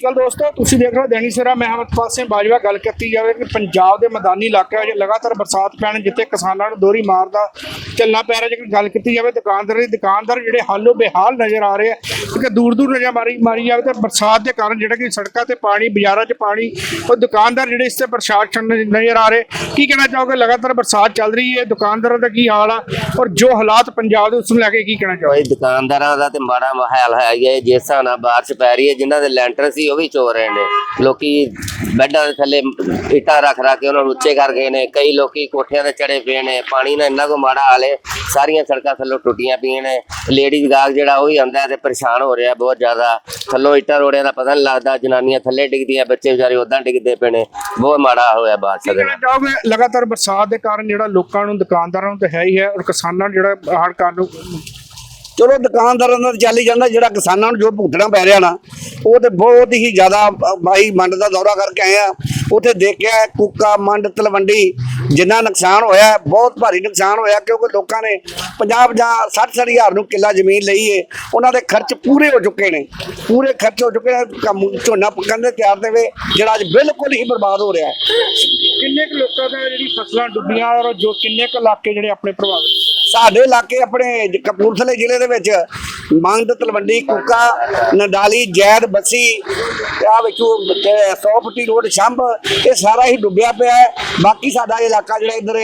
ਸ਼੍ਰੀ ਅਕਾਲ ਦੋਸਤੋ, ਤੁਸੀਂ ਦੇਖ ਰਹੇ ਹੋ ਦੈਨਿਕ ਸਵੇਰਾ, ਮੈਂ ਅਮਰਪਾਲ ਸਿੰਘ ਬਾਜਵਾ। ਗੱਲ ਕੀਤੀ ਜਾਵੇ ਕਿ ਪੰਜਾਬ ਦੇ ਮੈਦਾਨੀ ਇਲਾਕਿਆਂ 'ਚ ਲਗਾਤਾਰ ਬਰਸਾਤ ਪੈਣ ਜਿੱਥੇ ਕਿਸਾਨਾਂ ਨੂੰ ਦੋਰੀ ਮਾਰਦਾ ਚੱਲਣਾ ਪੈ ਰਿਹਾ, ਜੇਕਰ ਗੱਲ ਕੀਤੀ ਜਾਵੇ ਦੁਕਾਨਦਾਰ ਦੀ, ਦੁਕਾਨਦਾਰ ਜਿਹੜੇ ਹਾਲੋ ਬੇਹਾਲ ਨਜ਼ਰ ਆ ਰਹੇ ਆ, ਕਿਉਂਕਿ ਦੂਰ ਦੂਰ ਨਜ਼ਰ ਮਾਰੀ ਮਾਰੀ ਜਾਵੇ ਤਾਂ ਬਰਸਾਤ ਦੇ ਕਾਰਨ ਜਿਹੜਾ ਕਿ ਸੜਕਾਂ ਤੇ ਪਾਣੀ, ਬਾਜ਼ਾਰਾਂ 'ਚ ਪਾਣੀ, ਉਹ ਦੁਕਾਨਦਾਰ ਜਿਹੜੇ ਇਸ ਤੇ ਪ੍ਰਸ਼ਾਸਨ ਨਜ਼ਰ ਆ ਰਹੇ। ਕੀ ਕਹਿਣਾ ਚਾਹੋਗੇ? ਲਗਾਤਾਰ ਬਰਸਾਤ ਚੱਲ ਰਹੀ ਹੈ, ਦੁਕਾਨਦਾਰਾਂ ਦਾ ਕੀ ਹਾਲ ਆ? ਔਰ ਜੋ ਹਾਲਾਤ ਪੰਜਾਬ ਦੇ, ਉਸ ਨੂੰ ਲੈ ਕੇ ਕੀ ਕਹਿਣਾ ਚਾਹੋਗੇ? ਦੁਕਾਨਦਾਰਾਂ ਦਾ ਤੇ ਮਾੜਾ ਮਾਹੌਲ ਹੈ ਹੀ, ਜਿਸ ਹਿਸਾਬ ਨਾਲ ਬਾਰਿਸ਼ ਪੈ ਰਹੀ ਹੈ, ਜਿਨ੍ਹਾਂ ਦੇ ਲੈਂਟਰ ਸੀ ਉਹ ਵੀ ਚੋ ਰਹੇ ਨੇ। ਲੋਕੀ ਬੈੱਡਾਂ ਦੇ ਥੱਲੇ ਇੱਟਾਂ ਰੱਖ ਰੱਖ ਕੇ ਉਹਨਾਂ ਨੂੰ ਉੱਚੇ ਕਰ ਗਏ ਨੇ। ਕਈ ਲੋਕੀ ਕੋਠਿਆਂ ਤੇ ਚੜੇ ਪਏ ਨੇ। ਪਾਣੀ ਨਾਲ ਇੰਨਾ ਕੋ ਮਾੜਾ ਹਾਲ ਹੈ ਸਾਰੀਆਂ ਸੜਕਾਂ ਥੱਲੋਂ ਟੁੱਟੀਆਂ ਪਈਆਂ ਨੇ। ਲੇਡੀਜ਼ ਗਾਗ ਜਿਹੜਾ ਉਹ ਹੀ ਆਉਂਦਾ ਤੇ ਪਰੇਸ਼ਾਨ ਹੋ ਰਿਹਾ ਬਹੁਤ ਜ਼ਿਆਦਾ। ਥੱਲੋਂ ਇੱਟਾਂ ਰੋੜਿਆਂ ਦਾ ਪਤਾ ਨਹੀਂ ਲੱਗਦਾ। ਜਨਾਨੀਆਂ ਥੱਲੇ ਡਿੱਗਦੀਆਂ ਬੱਚੇ ਵਿਚਾਰੇ ਉਦਾਂ ਡਿੱਗਦੇ ਪਏ ਨੇ। ਬਹੁਤ ਮਾੜਾ ਹੋਇਆ ਬਾਰਿਸ਼ ਕੀ ਦੇ ਨਾਲ ਲਗਾਤਾਰ ਬਰਸਾਤ ਦੇ ਕਾਰਨ ਜਿਹੜਾ ਲੋਕਾਂ ਨੂੰ ਦੁਕਾਨਦਾਰਾਂ ਨੂੰ ਤਾਂ ਹੈ ਹੀ ਹੈ। ਔਰ ਕਿਸਾਨਾਂ ਨੂੰ ਜਿਹੜਾ ਹੜ ਕਾਰਨ ਚਲੋ ਦੁਕਾਨਦਾਰਾਂ ਦਾ ਚੱਲ ਹੀ ਜਾਂਦਾ। ਜਿਹੜਾ ਕਿਸਾਨਾਂ ਨੂੰ ਜੋ ਭੁਗਤਣਾ ਪੈ ਰਿਹਾ ਨਾ ਉਹ ਤੇ ਬਹੁਤ ਹੀ ਜ਼ਿਆਦਾ ਬਾਈ ਮੰਡ ਦਾ ਦੌਰਾ ਕਰਕੇ ਆਏ ਆ। ਉੱਥੇ ਦੇਖਿਆ ਕੁੱਕਾ ਮੰਡ ਤਲਵੰਡੀ ਜਿੰਨਾ ਨੁਕਸਾਨ ਹੋਇਆ ਬਹੁਤ ਭਾਰੀ ਨੁਕਸਾਨ ਹੋਇਆ ਕਿਉਂਕਿ ਲੋਕਾਂ ਨੇ 50 ਜਾਂ 60 60 ਹਜ਼ਾਰ ਨੂੰ ਕਿੱਲਾ ਜ਼ਮੀਨ ਲਈ ਏ। ਉਹਨਾਂ ਦੇ ਖਰਚ ਪੂਰੇ ਹੋ ਚੁੱਕੇ ਨੇ। ਪੂਰੇ ਖਰਚ ਹੋ ਚੁੱਕੇ ਨੇ ਕੰਮ ਝੋਨਾ ਪੱਕਣ ਦੇ ਤਿਆਰ ਦੇ ਵੇ ਜਿਹੜਾ ਅੱਜ ਬਿਲਕੁਲ ਹੀ ਬਰਬਾਦ ਹੋ ਰਿਹਾ ਹੈ। ਕਿੰਨੇ ਕੁ ਲੋਕਾਂ ਦਾ ਜਿਹੜੀ ਫਸਲਾਂ ਡੁੱਬੀਆਂ ਔਰ ਜੋ ਕਿੰਨੇ ਕੁ ਇਲਾਕੇ ਜਿਹੜੇ ਆਪਣੇ ਪ੍ਰਭਾਵਿਤ ਸਾਡੇ ਇਲਾਕੇ ਆਪਣੇ ਕਪੂਰਥਲੇ ਜ਼ਿਲ੍ਹੇ ਦੇ ਵਿੱਚ ਮੰਗਦ ਤਲਵੰਡੀ ਕੁੱਕਾ ਨਡਾਲੀ ਜੈਦ ਬੱਸੀ ਆ ਵਿੱਚੋਂ 100 ਫੁੱਟੀ ਰੋਡ ਛੰਭ ਇਹ ਸਾਰਾ ਹੀ ਡੁੱਬਿਆ ਪਿਆ ਹੈ। ਬਾਕੀ ਸਾਡਾ ਇਲਾਕਾ ਜਿਹੜਾ ਇਧਰ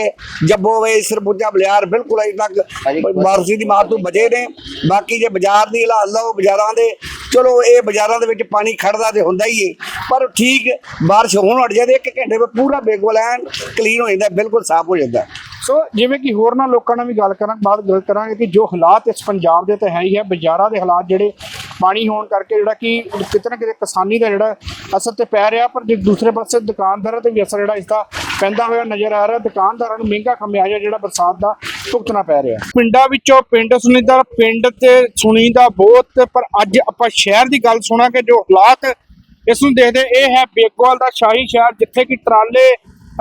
ਜੱਬੋ ਵੇ ਸਰਬੁੱਜਾ ਬਲਿਆਰ ਬਿਲਕੁਲ ਅਜੇ ਤੱਕ ਬਾਰਸੀ ਦੀ ਮਾਰ ਤੋਂ ਬਚੇ ਨੇ। ਬਾਕੀ ਜੇ ਬਾਜ਼ਾਰ ਦੀ ਹਾਲਾਤ ਲਓ ਬਾਜ਼ਾਰਾਂ ਦੇ ਚਲੋ ਇਹ ਬਾਜ਼ਾਰਾਂ ਦੇ ਵਿੱਚ ਪਾਣੀ ਖੜਦਾ ਤੇ ਹੁੰਦਾ ਹੀ ਏ, ਪਰ ਠੀਕ ਬਾਰਿਸ਼ ਹੋਣ ਹਟ ਜਾਂਦੀ ਇੱਕ ਘੰਟੇ ਵਿੱਚ ਪੂਰਾ ਬੇਗੋਲ ਐਨ ਕਲੀਨ ਹੋ ਜਾਂਦਾ, ਬਿਲਕੁਲ ਸਾਫ਼ ਹੋ ਜਾਂਦਾ। ਸੋ ਜਿਵੇਂ ਕਿ ਹੋਰ ਨਾਲ ਲੋਕਾਂ ਨਾਲ ਵੀ ਗੱਲ ਕਰਾਂ, ਬਾਅਦ ਗੱਲ ਕਰਾਂਗੇ ਕਿ ਜੋ ਹਾਲਾਤ ਇਸ ਪੰਜਾਬ ਦੇ ਤਾਂ ਹੈ ਹੀ ਹੈ, ਬਾਜ਼ਾਰਾਂ ਦੇ ਹਾਲਾਤ ਜਿਹੜੇ ਪਾਣੀ ਹੋਣ ਕਰਕੇ ਜਿਹੜਾ ਕਿ ਕਿਤੇ ਨਾ ਕਿਤੇ ਕਿਸਾਨੀ ਦਾ ਜਿਹੜਾ ਅਸਰ ਤੇ ਪੈ ਰਿਹਾ, ਪਰ ਜੇ ਦੂਸਰੇ ਪਾਸੇ ਦੁਕਾਨਦਾਰਾਂ ਤੇ ਵੀ ਅਸਰ ਜਿਹੜਾ ਇਸ ਦਾ ਪੈਂਦਾ ਹੋਇਆ ਨਜ਼ਰ ਆ ਰਿਹਾ, ਦੁਕਾਨਦਾਰਾਂ ਨੂੰ ਮਹਿੰਗਾ ਖਮਿਆਜਾ ਜਿਹੜਾ ਬਰਸਾਤ ਦਾ ਭੁਗਤਣਾ ਪੈ ਰਿਹਾ। ਪਿੰਡਾਂ ਵਿੱਚੋਂ ਪਿੰਡ ਸੁਣੀਦਾ ਪਿੰਡ ਤੇ ਸੁਣੀਦਾ ਬਹੁਤ, ਪਰ ਅੱਜ ਆਪਾਂ ਸ਼ਹਿਰ ਦੀ ਗੱਲ ਸੁਣਾਂਗੇ ਜੋ ਹਾਲਾਤ ਇਸ ਨੂੰ ਦੇਖਦੇ ਇਹ ਹੈ ਬੇਗੋਵਾਲ ਦਾ ਸ਼ਾਹੀ ਸ਼ਹਿਰ, ਜਿੱਥੇ ਕਿ ਟਰਾਲੇ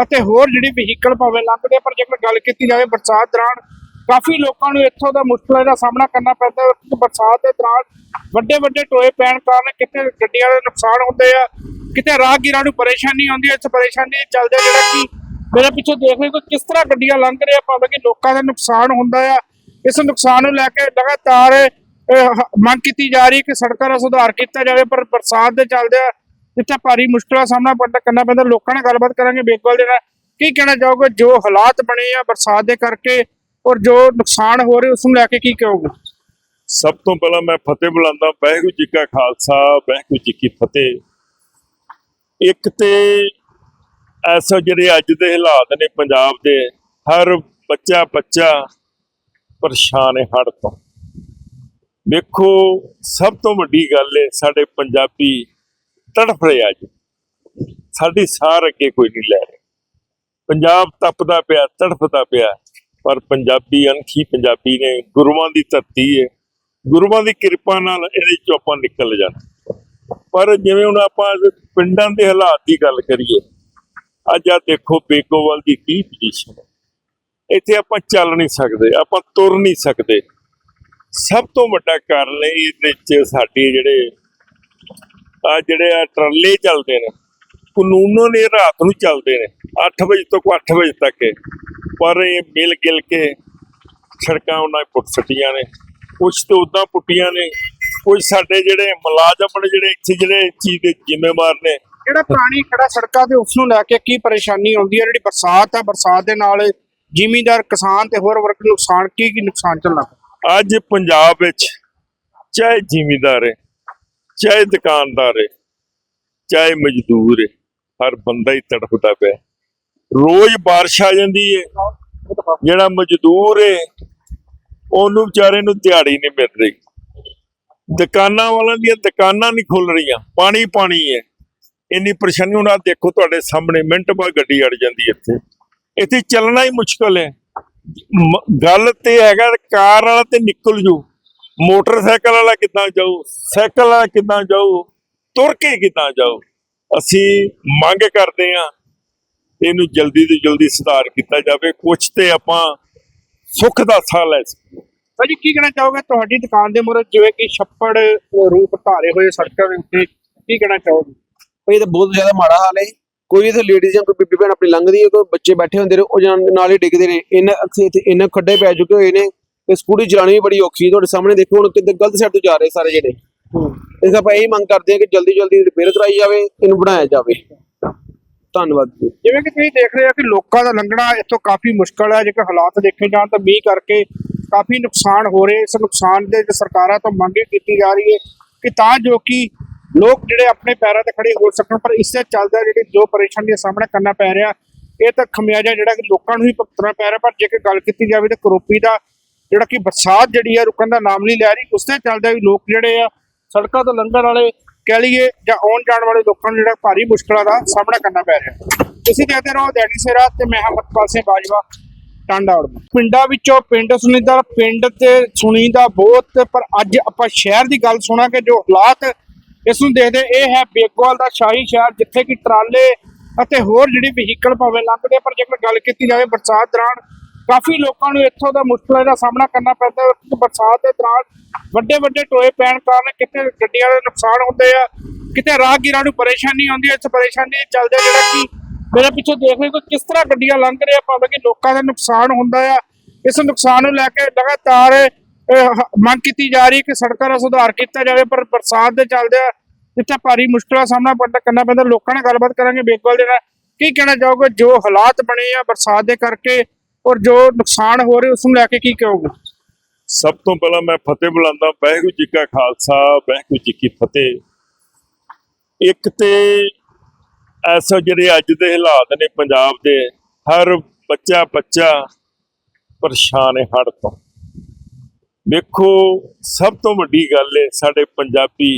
ਅਤੇ ਹੋਰ ਜਿਹੜੀ ਵਹੀਕਲ ਭਾਵੇਂ ਲੰਘਦੇ ਪਰ ਜੇਕਰ ਗੱਲ ਕੀਤੀ ਜਾਵੇ ਬਰਸਾਤ ਦੌਰਾਨ, ਕਾਫੀ ਲੋਕਾਂ ਨੂੰ ਇੱਥੋਂ ਦਾ ਮੁਸ਼ਕਲਾਂ ਦਾ ਸਾਹਮਣਾ ਕਰਨਾ ਪੈਂਦਾ ਹੈ ਬਰਸਾਤ ਦੇ ਦੌਰਾਨ ਵੱਡੇ ਵੱਡੇ ਟੋਏ ਪੈਣ ਕਾਰਨ ਕਿਤੇ ਗੱਡੀਆਂ ਦੇ ਨੁਕਸਾਨ ਹੁੰਦੇ ਆ, ਕਿਤੇ ਰਾਹਗੀਰਾਂ ਨੂੰ ਪਰੇਸ਼ਾਨੀ ਆਉਂਦੀ ਹੈ, ਇਸ ਪਰੇਸ਼ਾਨੀ ਦੇ ਚੱਲਦੇ ਜਿਹੜਾ ਕਿ ਮੇਰੇ ਪਿੱਛੇ ਦੇਖ ਰਹੇ ਹੋ ਕਿਸ ਤਰ੍ਹਾਂ ਗੱਡੀਆਂ ਲੰਘ ਰਹੀਆਂ, ਭਾਵੇਂ ਕਿ ਲੋਕਾਂ ਦਾ ਨੁਕਸਾਨ ਹੁੰਦਾ ਆ। ਇਸ ਨੁਕਸਾਨ ਨੂੰ ਲੈ ਕੇ ਲਗਾਤਾਰ ਮੰਗ ਕੀਤੀ ਜਾ ਰਹੀ ਕਿ ਸੜਕਾਂ ਦਾ ਸੁਧਾਰ ਕੀਤਾ ਜਾਵੇ, ਪਰ ਬਰਸਾਤ ਦੇ ਚੱਲਦੇ ਆ, ਜਿੱਥੇ ਭਾਰੀ ਮੁਸ਼ਕਲਾਂ ਸਾਹਮਣਾ ਪੜਨਾ ਕਰਨਾ ਪੈਂਦਾ, ਲੋਕਾਂ ਨਾਲ ਗੱਲਬਾਤ ਕਰਾਂਗੇ ਬੇਗਵਾਲ ਦੇ ਨਾਲ। ਕੀ ਕਹਿਣਾ ਚਾਹੋਗੇ? ਜੋ ਹਾਲਾਤ ਬਣੇ ਆ ਬਰਸਾਤ ਦੇ ਕਰਕੇ ਔਰ ਜੋ ਨੁਕਸਾਨ ਹੋ ਰਹੇ, ਉਸ ਨੂੰ ਲੈ ਕੇ ਕੀ ਕਹੋਗੇ? ਸਭ ਤੋਂ ਪਹਿਲਾਂ ਮੈਂ ਫਤਿਹ ਬੁਲਾਉਂਦਾ, ਵਾਹਿਗੁਰੂ ਜੀ ਕਾ ਖਾਲਸਾ, ਵਾਹਿਗੁਰੂ ਜੀ ਕੀ ਫਤਿਹ। ਇੱਕ ਤੇ ਐਸਾ ਜਿਹੜੇ ਅੱਜ ਦੇ ਹਾਲਾਤ ਨੇ ਪੰਜਾਬ ਦੇ, ਹਰ ਬੱਚਾ ਬੱਚਾ ਪਰੇਸ਼ਾਨ ਹੈ ਹੜ ਤੋਂ। ਵੇਖੋ ਸਭ ਤੋਂ ਵੱਡੀ ਗੱਲ ਹੈ ਸਾਡੇ ਪੰਜਾਬੀ ਤੜਫ ਰਹੇ ਅੱਜ। ਸਾਡੀ ਸਾਰ ਅੱਗੇ ਕੋਈ ਨਹੀਂ ਲੈ ਰਿਹਾ। ਪੰਜਾਬ ਤਪਦਾ ਪਿਆ, ਤੜਫਦਾ ਪਿਆ, ਪਰ ਪੰਜਾਬੀ ਅਣਖੀ ਪੰਜਾਬੀ ਨੇ ਗੁਰੂਆਂ ਦੀ ਧਰਤੀ ਹੈ ਗੁਰੂਆਂ ਦੀ ਕਿਰਪਾ ਨਾਲ ਇਹਦੇ ਚੋਂ ਆਪਾਂ ਨਿਕਲ ਜਾਣਾ ਪਰ ਜਿਵੇਂ ਹੁਣ ਆਪਾਂ ਪਿੰਡਾਂ ਦੇ ਹਾਲਾਤ ਦੀ ਗੱਲ ਕਰੀਏ ਅੱਜ ਆ ਦੇਖੋ ਬੇਗੋਵਾਲ ਦੀ ਕੀ ਪੋਜੀਸ਼ਨ ਹੈ। ਇੱਥੇ ਆਪਾਂ ਚੱਲ ਨਹੀਂ ਸਕਦੇ, ਆਪਾਂ ਤੁਰ ਨਹੀਂ ਸਕਦੇ। ਸਭ ਤੋਂ ਵੱਡਾ ਕਾਰਨ ਇਹਦੇ ਵਿੱਚ ਸਾਡੇ ਜਿਹੜੇ ਆ ਜਿਹੜੇ ਆ ਟਰਾਲੇ ਚੱਲਦੇ ਨੇ, ਕਾਨੂੰਨਾਂ ਨੇ ਰਾਤ ਨੂੰ ਚੱਲਦੇ ਨੇ 8 ਵਜੇ ਤੋਂ 8 ਵਜੇ ਤੱਕ ਪਰ ਇਹ ਮਿਲ ਗਿਲ ਕੇ ਸੜਕਾਂ ਉਹਨਾਂ ਪੁੱਟ ਸੱਟੀਆਂ ਨੇ ਕੁਝ ਤੇ ਉਦਾਂ ਪੁੱਟੀਆਂ ਨੇ ਕੁਝ ਸਾਡੇ ਜਿਹੜੇ ਮੁਲਾਜ਼ਮ ਨੇ ਜਿਹੜੇ ਇੱਥੇ ਜਿਹੜੇ ਚੀਜ਼ ਦੇ ਜ਼ਿੰਮੇਵਾਰ ਨੇ ਜਿਹੜਾ ਪਾਣੀ ਖੜਾ ਸੜਕਾਂ ਤੇ ਉਸ ਨੂੰ ਲੈ ਕੇ ਕੀ ਪਰੇਸ਼ਾਨੀ ਆਉਂਦੀ ਹੈ? ਜਿਹੜੀ ਬਰਸਾਤ ਆ, ਬਰਸਾਤ ਦੇ ਨਾਲ ਜ਼ਿਮੀਂਦਾਰ, ਕਿਸਾਨ ਤੇ ਹੋਰ ਵਰਗ ਨੂੰ ਨੁਕਸਾਨ, ਕੀ ਕੀ ਨੁਕਸਾਨ ਚੱਲਣਾ? ਅੱਜ ਪੰਜਾਬ ਵਿੱਚ ਚਾਹੇ ਜ਼ਿਮੀਂਦਾਰ ਹੈ, ਚਾਹੇ ਦੁਕਾਨਦਾਰ ਹੈ, ਚਾਹੇ ਮਜ਼ਦੂਰ ਹੈ, ਹਰ ਬੰਦਾ ਹੀ ਤੜਫਦਾ ਪਿਆ। ਰੋਜ਼ ਬਾਰਿਸ਼ ਆ ਜਾਂਦੀ ਹੈ। ਜਿਹੜਾ ਮਜ਼ਦੂਰ ਹੈ, ਉਹਨੂੰ ਵਿਚਾਰੇ ਨੂੰ ਦਿਹਾੜੀ ਨਹੀਂ ਮਿਲ ਰਹੀ। ਦੁਕਾਨਾਂ ਵਾਲਿਆਂ ਦੀਆਂ ਦੁਕਾਨਾਂ ਨਹੀਂ ਖੁੱਲ ਰਹੀਆਂ, ਪਾਣੀ ਪਾਣੀ ਹੈ। ਇੰਨੀ ਪਰੇਸ਼ਾਨੀ ਉਹਨਾਂ ਦੇਖੋ ਤੁਹਾਡੇ ਸਾਹਮਣੇ ਮਿੰਟ ਬਾਅਦ ਗੱਡੀ ਅੜ ਜਾਂਦੀ ਹੈ ਇੱਥੇ। ਇੱਥੇ ਚੱਲਣਾ ਹੀ ਮੁਸ਼ਕਲ ਹੈ। ਗੱਲ ਤੇ ਹੈਗਾ, ਕਾਰ ਵਾਲਾ ਤੇ ਨਿਕਲ ਜੂ। ਮੋਟਰਸਾਈਕਲ ਵਾਲਾ ਕਿੱਦਾਂ ਜਾਊ? ਸਾਈਕਲ ਵਾਲਾ ਕਿੱਦਾਂ ਜਾਊ? ਤੁਰ ਕੇ ਕਿੱਦਾਂ ਜਾਊ? ਅਸੀਂ ਮੰਗ ਕਰਦੇ ਹਾਂ, ਇਹਨੂੰ ਜਲਦੀ ਤੋਂ ਜਲਦੀ ਸੁਧਾਰ ਕੀਤਾ ਜਾਵੇ। ਕੁਝ ਤੇ ਆਪਾਂ ਸੁੱਖ ਦਾ ਸਾਹ ਲੈ ਸਕੀਏ। ਭਾਜੀ, ਕੀ ਕਹਿਣਾ ਚਾਹੋਗੇ? ਤੁਹਾਡੀ ਦੁਕਾਨ ਦੇ ਮੂਹਰੇ ਜਿਵੇਂ ਕਿ ਛੱਪੜ ਰੂਪ ਧਾਰੇ ਹੋਏ ਸੜਕਾਂ ਦੇ ਉੱਤੇ, ਕੀ ਕਹਿਣਾ ਚਾਹੋਗੇ? ਇਹ ਤਾਂ ਬਹੁਤ ਜ਼ਿਆਦਾ ਮਾੜਾ ਹਾਲ ਹੈ ਕੋਈ ਇਥੇ ਲੇਡੀਜ਼ ਜਾਂ ਕੋਈ ਬੀਬੀ ਭੈਣ ਆਪਣੀ ਲੰਘਦੀ ਹੈ ਕੋਈ ਬੱਚੇ ਬੈਠੇ ਹੁੰਦੇ ਨੇ ਉਹ ਜਾਂ ਨਾਲ ਹੀ ਡਿੱਗਦੇ ਨੇ। ਇਹਨਾਂ ਅੱਖੇ ਇੱਥੇ ਇਹਨਾਂ ਖੱਡੇ ਪੈ ਚੁੱਕੇ ਹੋਏ ਨੇ ਤੇ ਸਕੂਟੀ ਚਲਾਉਣੀ ਵੀ ਬੜੀ ਔਖੀ ਤੁਹਾਡੇ ਸਾਹਮਣੇ ਦੇਖੋ ਹੁਣ ਕਿਤੇ ਗਲਤ ਸਾਈਡ ਤੋਂ ਜਾ ਰਹੇ ਸਾਰੇ ਜਿਹੜੇ ਇਸ ਆਪਾਂ ਇਹੀ ਮੰਗ ਕਰਦੇ ਹਾਂ ਕਿ ਜਲਦੀ ਜਲਦੀ ਰਿਪੇਅਰ ਕਰਾਈ ਜਾਵੇ ਇਹਨੂੰ ਬਣਾਇਆ ਜਾਵੇ। ਧੰਨਵਾਦ ਜੀ। ਜਿਵੇਂ ਕਿ ਤੁਸੀਂ ਦੇਖ ਰਹੇ ਹੋ ਕਿ ਲੋਕਾਂ ਦਾ ਲੰਘਣਾ ਇੱਥੋਂ ਕਾਫੀ ਮੁਸ਼ਕਲ ਹੈ। ਜੇਕਰ ਹਾਲਾਤ ਦੇਖੇ ਜਾਣ ਤਾਂ ਮੀਂਹ ਕਰਕੇ ਕਾਫੀ ਨੁਕਸਾਨ ਹੋ ਰਹੇ। ਇਸ ਨੁਕਸਾਨ ਦੇ ਸਰਕਾਰਾਂ ਤੋਂ ਮੰਗ ਇਹ ਕੀਤੀ ਜਾ ਰਹੀ ਹੈ ਕਿ ਤਾਂ ਜੋ ਕਿ ਲੋਕ ਜਿਹੜੇ ਆਪਣੇ ਪੈਰਾਂ ਤੇ ਖੜੇ ਹੋ ਸਕਣ, ਪਰ ਇਸੇ ਦੇ ਚੱਲਦਾ ਜਿਹੜੀ ਜੋ ਪਰੇਸ਼ਾਨੀ ਦਾ ਸਾਹਮਣਾ ਕਰਨਾ ਪੈ ਰਿਹਾ, ਇਹ ਤਾਂ ਖਮਿਆਜਾ ਜਿਹੜਾ ਕਿ ਲੋਕਾਂ ਨੂੰ ਹੀ ਭੁਗਤਣਾ ਪੈ ਰਿਹਾ, ਪਰ ਜੇਕਰ ਗੱਲ ਕੀਤੀ ਜਾਵੇ ਤਾਂ ਕਰੋਪੀ ਦਾ ਜਿਹੜਾ ਕਿ ਬਰਸਾਤ ਜਿਹੜੀ ਆ, ਰੁਕਣ ਦਾ ਨਾਮ ਨਹੀਂ ਲੈ ਰਹੀ ਉਸ ਦੇ ਚੱਲਦਾ ਵੀ ਲੋਕ ਜਿਹੜੇ ਆ ਸੜਕਾਂ ਤੋਂ ਲੰਘਣ ਵਾਲੇ ਕਹਿ ਲਈਏ ਜਾਂ ਆਉਣ ਜਾਣ ਵਾਲੇ ਲੋਕਾਂ ਨੂੰ ਜਿਹੜਾ ਭਾਰੀ ਮੁਸ਼ਕਲਾਂ ਦਾ ਸਾਹਮਣਾ ਕਰਨਾ ਪੈ ਰਿਹਾ। ਤੁਸੀਂ ਦੇਖਦੇ ਰਹੋ ਦੈਨਿਕ ਸੇਰਾ ਤੇ ਮੈਂ ਹਮਤਪਾਲ ਸਿੰਘ ਬਾਜਵਾ, ਟਾਂਡਾ ਉੜਮਾ ਪਿੰਡਾਂ ਵਿੱਚੋਂ ਪਿੰਡ ਸੁਣੀਦਾ ਪਿੰਡ ਤੇ ਸੁਣੀਦਾ ਬਹੁਤ, ਪਰ ਅੱਜ ਆਪਾਂ ਸ਼ਹਿਰ ਦੀ ਗੱਲ ਸੁਣਾਂਗੇ ਜੋ ਹਾਲਾਤ ਇਸ ਨੂੰ ਦੇਖਦੇ ਇਹ ਹੈ ਬੇਗੋਵਾਲ ਦਾ ਸ਼ਾਹੀ ਸ਼ਹਿਰ, ਜਿੱਥੇ ਕਿ ਟਰਾਲੇ ਅਤੇ ਹੋਰ ਜਿਹੜੀ ਵਹੀਕਲ ਭਾਵੇਂ ਲੰਘਦੇ ਪਰ ਜੇਕਰ ਗੱਲ ਕੀਤੀ ਜਾਵੇ ਬਰਸਾਤ ਦੌਰਾਨ, ਕਾਫੀ ਲੋਕਾਂ ਨੂੰ ਇੱਥੋਂ ਦਾ ਮੁਸ਼ਕਲਾਂ ਦਾ ਸਾਹਮਣਾ ਕਰਨਾ ਪੈਂਦਾ ਹੈ ਬਰਸਾਤ ਦੇ ਦੌਰਾਨ ਵੱਡੇ ਵੱਡੇ ਟੋਏ ਪੈਣ ਕਾਰਨ ਕਿਤੇ ਗੱਡੀਆਂ ਦੇ ਨੁਕਸਾਨ ਹੁੰਦੇ ਆ, ਕਿਤੇ ਰਾਹਗੀਰਾਂ ਨੂੰ ਪਰੇਸ਼ਾਨੀ ਆਉਂਦੀ ਹੈ, ਇਸ ਪਰੇਸ਼ਾਨੀ ਦੇ ਚੱਲਦੇ ਜਿਹੜਾ ਕਿ ਮੇਰੇ ਪਿੱਛੇ ਦੇਖ ਰਹੇ ਹੋ ਕਿਸ ਤਰ੍ਹਾਂ ਗੱਡੀਆਂ ਲੰਘ ਰਹੀਆਂ, ਭਾਵੇਂ ਕਿ ਲੋਕਾਂ ਦਾ ਨੁਕਸਾਨ ਹੁੰਦਾ ਆ, ਇਸ ਨੁਕਸਾਨ ਨੂੰ ਲੈ ਕੇ ਲਗਾਤਾਰ ਮੰਗ ਕੀਤੀ ਜਾ ਰਹੀ ਕਿ ਸੜਕਾਂ ਦਾ ਸੁਧਾਰ ਕੀਤਾ ਜਾਵੇ, ਪਰ ਬਰਸਾਤ ਦੇ ਚੱਲਦੇ ਜਿੱਥੇ ਭਾਰੀ ਮੁਸ਼ਕਲਾਂ ਸਾਹਮਣਾ ਪੜਨਾ- ਕਰਨਾ ਪੈਂਦਾ, ਲੋਕਾਂ ਨਾਲ ਗੱਲਬਾਤ ਕਰਾਂਗੇ ਬੇਗਵਾਲ ਦੇ ਨਾਲ। ਕੀ ਕਹਿਣਾ ਚਾਹੋਗੇ? ਜੋ ਹਾਲਾਤ ਬਣੇ ਆ ਬਰਸਾਤ ਦੇ ਕਰਕੇ ਔਰ ਜੋ ਨੁਕਸਾਨ ਹੋ ਰਹੇ, ਉਸ ਨੂੰ ਲੈ ਕੇ ਕੀ ਕਹੋਗੇ? ਸਭ ਤੋਂ ਪਹਿਲਾਂ ਮੈਂ ਫਤਿਹ ਬੁਲਾਉਂਦਾ, ਵਾਹਿਗੁਰੂ ਜੀ ਕਾ ਖਾਲਸਾ, ਵਾਹਿਗੁਰੂ ਜੀ ਕੀ ਫਤਿਹ। ਇੱਕ ਤੇ ਐਸਾ ਜਿਹੜੇ ਅੱਜ ਦੇ ਹਾਲਾਤ ਨੇ ਪੰਜਾਬ ਦੇ, ਹਰ ਬੱਚਾ ਬੱਚਾ ਪਰੇਸ਼ਾਨ ਹੈ ਹੜ ਤੋਂ। ਦੇਖੋ, ਸਭ ਤੋਂ ਵੱਡੀ ਗੱਲ ਹੈ ਸਾਡੇ ਪੰਜਾਬੀ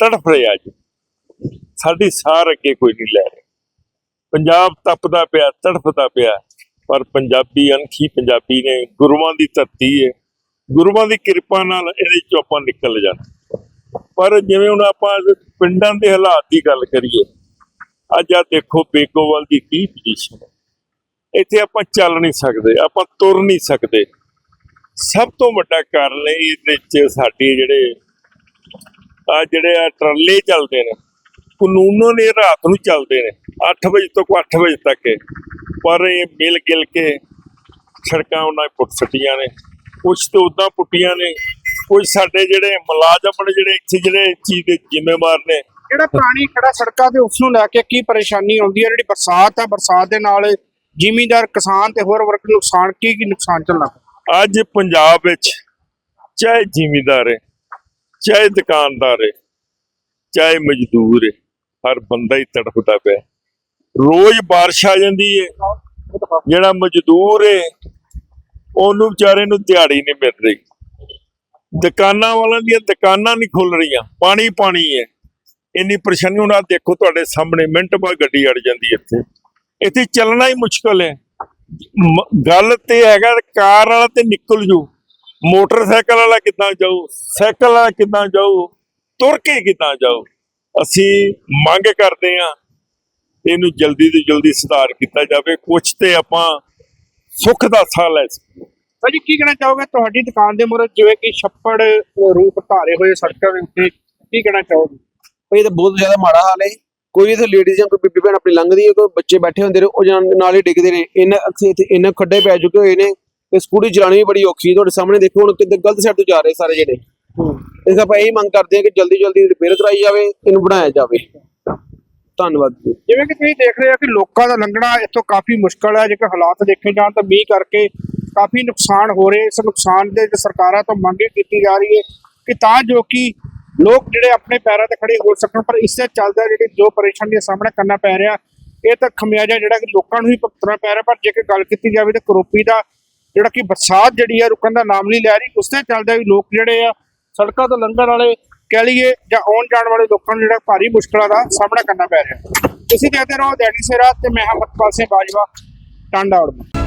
ਤੜਫ ਰਹੇ ਅੱਜ। ਸਾਡੀ ਸਾਰ ਅੱਗੇ ਕੋਈ ਨਹੀਂ ਲੈ ਰਿਹਾ। ਪੰਜਾਬ ਤਪਦਾ ਪਿਆ, ਤੜਫਦਾ ਪਿਆ, ਪਰ ਪੰਜਾਬੀ ਅਣਖੀ ਪੰਜਾਬੀ ਨੇ, ਗੁਰੂਆਂ ਦੀ ਧਰਤੀ ਹੈ ਗੁਰੂਆਂ ਦੀ ਕਿਰਪਾ ਨਾਲ ਇਹਦੇ ਚੋਂ ਆਪਾਂ ਨਿਕਲ ਜਾਣਾ ਪਰ ਜਿਵੇਂ ਹੁਣ ਆਪਾਂ ਪਿੰਡਾਂ ਦੇ ਹਾਲਾਤ ਦੀ ਗੱਲ ਕਰੀਏ, ਅੱਜ ਆ ਦੇਖੋ ਬੇਕੋਵਾਲ ਦੀ ਕੀ ਪੋਜੀਸ਼ਨ ਇੱਥੇ ਆਪਾਂ ਚੱਲ ਨਹੀਂ ਸਕਦੇ, ਆਪਾਂ ਤੁਰ ਨਹੀਂ ਸਕਦੇ। ਸਭ ਤੋਂ ਵੱਡਾ ਕਾਰਨ ਇਹਦੇ ਵਿੱਚ ਸਾਡੇ ਜਿਹੜੇ ਆ ਜਿਹੜੇ ਆ ਟਰਾਲੇ ਚੱਲਦੇ ਨੇ, ਕਾਨੂੰਨਾਂ ਨੇ ਰਾਤ ਨੂੰ ਚੱਲਦੇ ਨੇ 8 ਵਜੇ ਤੋਂ 8 ਵਜੇ ਤੱਕ ਪਰ ਇਹ ਮਿਲ ਗਿਲ ਕੇ ਸੜਕਾਂ ਉਹਨਾਂ ਨੇ ਪੁੱਟ ਸੱਟੀਆਂ ਨੇ ਕੁਝ ਤੇ ਉਦਾਂ ਪੁੱਟੀਆਂ ਨੇ ਕੁਝ ਸਾਡੇ ਜਿਹੜੇ ਮੁਲਾਜ਼ਮ ਨੇ ਜਿਹੜੇ ਇੱਥੇ ਜਿਹੜੇ ਚੀਜ਼ ਦੇ ਜ਼ਿੰਮੇਵਾਰ ਨੇ। ਜਿਹੜਾ ਪਾਣੀ ਖੜਾ ਸੜਕਾਂ ਤੇ ਉਸ ਨੂੰ ਲੈ ਕੇ ਕੀ ਪਰੇਸ਼ਾਨੀ ਆਉਂਦੀ ਹੈ? ਜਿਹੜੀ ਬਰਸਾਤ ਆ, ਬਰਸਾਤ ਦੇ ਨਾਲ ਜ਼ਿਮੀਂਦਾਰ ਕਿਸਾਨ ਤੇ ਹੋਰ ਵਰਗ ਨੂੰ ਨੁਕਸਾਨ ਕੀ ਕੀ ਨੁਕਸਾਨ ਚੱਲਣਾ ਅੱਜ ਪੰਜਾਬ ਵਿੱਚ ਚਾਹੇ ਜ਼ਿਮੀਦਾਰ ਹੈ, ਚਾਹੇ ਦੁਕਾਨਦਾਰ ਹੈ, ਚਾਹੇ ਮਜ਼ਦੂਰ ਹੈ, ਹਰ ਬੰਦਾ ਹੀ ਤੜਫਦਾ ਪਿਆ ਰੋਜ਼ ਬਾਰਿਸ਼ ਆ ਜਾਂਦੀ ਹੈ। ਜਿਹੜਾ ਮਜ਼ਦੂਰ ਹੈ, ਉਹਨੂੰ ਵਿਚਾਰੇ ਨੂੰ ਦਿਹਾੜੀ ਨਹੀਂ ਮਿਲ ਰਹੀ। ਦੁਕਾਨਾਂ ਵਾਲਿਆਂ ਦੀਆਂ ਦੁਕਾਨਾਂ ਨਹੀਂ ਖੁੱਲ ਰਹੀਆਂ, ਪਾਣੀ ਪਾਣੀ ਹੈ। ਇੰਨੀ ਪਰੇਸ਼ਾਨੀ ਹੁਣ ਆਹ ਦੇਖੋ ਤੁਹਾਡੇ ਸਾਹਮਣੇ ਮਿੰਟ ਬਾਅਦ ਗੱਡੀ ਅੜ ਜਾਂਦੀ ਹੈ ਇੱਥੇ। ਇੱਥੇ ਚੱਲਣਾ ਹੀ ਮੁਸ਼ਕਲ ਹੈ। ਗੱਲ ਤੇ ਹੈਗਾ ਕਾਰ ਵਾਲਾ ਤੇ ਨਿਕਲ ਜੂ। ਮੋਟਰਸਾਈਕਲ ਵਾਲਾ ਕਿੱਦਾਂ ਜਾਊ? ਸਾਈਕਲ ਵਾਲਾ ਕਿੱਦਾਂ ਜਾਊ? ਤੁਰ ਕੇ ਕਿੱਦਾਂ ਜਾਊ? ਅਸੀਂ ਮੰਗ ਕਰਦੇ ਹਾਂ ਇਹਨੂੰ ਜਲਦੀ ਤੋਂ ਜਲਦੀ ਸੁਧਾਰ ਕੀਤਾ ਜਾਵੇ। ਕੁਛ ਤੇ ਆਪਾਂ ਸੁੱਖ ਦਾ ਸਾਹ ਲੈ ਸਕੀਏ। ਭਾਜੀ ਕੀ ਕਹਿਣਾ ਚਾਹੋਗੇ? ਤੁਹਾਡੀ ਦੁਕਾਨ ਦੇ ਮੂਹਰੇ ਜਿਵੇਂ ਕਿ ਛੱਪੜ ਰੂਪ ਧਾਰੇ ਹੋਏ ਸੜਕਾਂ ਦੇ ਉੱਤੇ ਕੀ ਕਹਿਣਾ ਚਾਹੋਗੇ? ਇਹ ਤਾਂ ਬਹੁਤ ਜ਼ਿਆਦਾ ਮਾੜਾ ਹਾਲ ਹੈ ਕੋਈ ਇਥੇ ਲੇਡੀਜ਼ ਜਾਂ ਕੋਈ ਬੀਬੀ ਭੈਣ ਆਪਣੀ ਲੰਘਦੀ ਹੈ ਕੋਈ ਬੱਚੇ ਬੈਠੇ ਹੁੰਦੇ ਨੇ ਉਹ ਜਾਂ ਨਾਲ ਹੀ ਡਿੱਗਦੇ ਨੇ। ਇਹਨਾਂ ਅੱਖੇ ਇੱਥੇ ਇਹਨਾਂ ਖੱਡੇ ਪੈ ਚੁੱਕੇ ਹੋਏ ਨੇ ਤੇ ਸਕੂਟੀ ਚਲਾਉਣੀ ਵੀ ਬੜੀ ਔਖੀ ਤੁਹਾਡੇ ਸਾਹਮਣੇ ਦੇਖੋ ਹੁਣ ਕਿਤੇ ਗਲਤ ਸਾਈਡ ਤੋਂ ਜਾ ਰਹੇ ਸਾਰੇ ਜਿਹੜੇ ਇਸ ਆਪਾਂ ਇਹੀ ਮੰਗ ਕਰਦੇ ਹਾਂ ਕਿ ਜਲਦੀ ਜਲਦੀ ਰਿਪੇਅਰ ਕਰਾਈ ਜਾਵੇ ਇਹਨੂੰ ਬਣਾਇਆ ਜਾਵੇ। ਧੰਨਵਾਦ ਜੀ। ਜਿਵੇਂ ਕਿ ਤੁਸੀਂ ਦੇਖ ਰਹੇ ਹੋ ਕਿ ਲੋਕਾਂ ਦਾ ਲੰਘਣਾ ਇੱਥੋਂ ਕਾਫੀ ਮੁਸ਼ਕਲ ਹੈ। ਜੇਕਰ ਹਾਲਾਤ ਦੇਖੇ ਜਾਣ ਤਾਂ ਮੀਂਹ ਕਰਕੇ ਕਾਫੀ ਨੁਕਸਾਨ ਹੋ ਰਹੇ। ਇਸ ਨੁਕਸਾਨ ਦੇ ਸਰਕਾਰਾਂ ਤੋਂ ਮੰਗ ਕੀਤੀ ਜਾ ਰਹੀ ਹੈ ਕਿ ਤਾਂ ਜੋ ਕਿ ਲੋਕ ਜਿਹੜੇ ਆਪਣੇ ਪੈਰਾਂ ਤੇ ਖੜੇ ਹੋ ਸਕਣ, ਪਰ ਇਸ ਦੇ ਚੱਲਦਾ ਜਿਹੜੀ ਜੋ ਪਰੇਸ਼ਾਨੀ ਦਾ ਸਾਹਮਣਾ ਕਰਨਾ ਪੈ ਰਿਹਾ, ਇਹ ਤਾਂ ਖਮਿਆਜਾ ਜਿਹੜਾ ਕਿ ਲੋਕਾਂ ਨੂੰ ਹੀ ਭੁਗਤਣਾ ਪੈ ਰਿਹਾ, ਪਰ ਜੇਕਰ ਗੱਲ ਕੀਤੀ ਜਾਵੇ ਤਾਂ ਕਰੋਪੀ ਦਾ ਜਿਹੜਾ ਕਿ ਬਰਸਾਤ ਜਿਹੜੀ ਆ, ਰੁਕਣ ਦਾ ਨਾਮ ਨਹੀਂ ਲੈ ਰਹੀ ਉਸ ਦੇ ਚੱਲਦਾ ਵੀ ਲੋਕ ਜਿਹੜੇ ਆ ਸੜਕਾਂ ਤੋਂ ਲੰਘਣ ਵਾਲੇ ਕਹਿ ਲਈਏ ਜਾਂ ਆਉਣ ਜਾਣ ਵਾਲੇ ਲੋਕਾਂ ਨੂੰ ਜਿਹੜਾ ਭਾਰੀ ਮੁਸ਼ਕਲਾਂ ਦਾ ਸਾਹਮਣਾ ਕਰਨਾ ਪੈ ਰਿਹਾ। ਤੁਸੀਂ ਦੇਖਦੇ ਰਹੋ ਦੈਨਿਕ ਸੇਰਾ ਤੇ ਮੈਂ ਹਮਦਪਾਲ ਸਿੰਘ ਬਾਜਵਾ, ਟਾਂਡਾ ਉੜਮਾ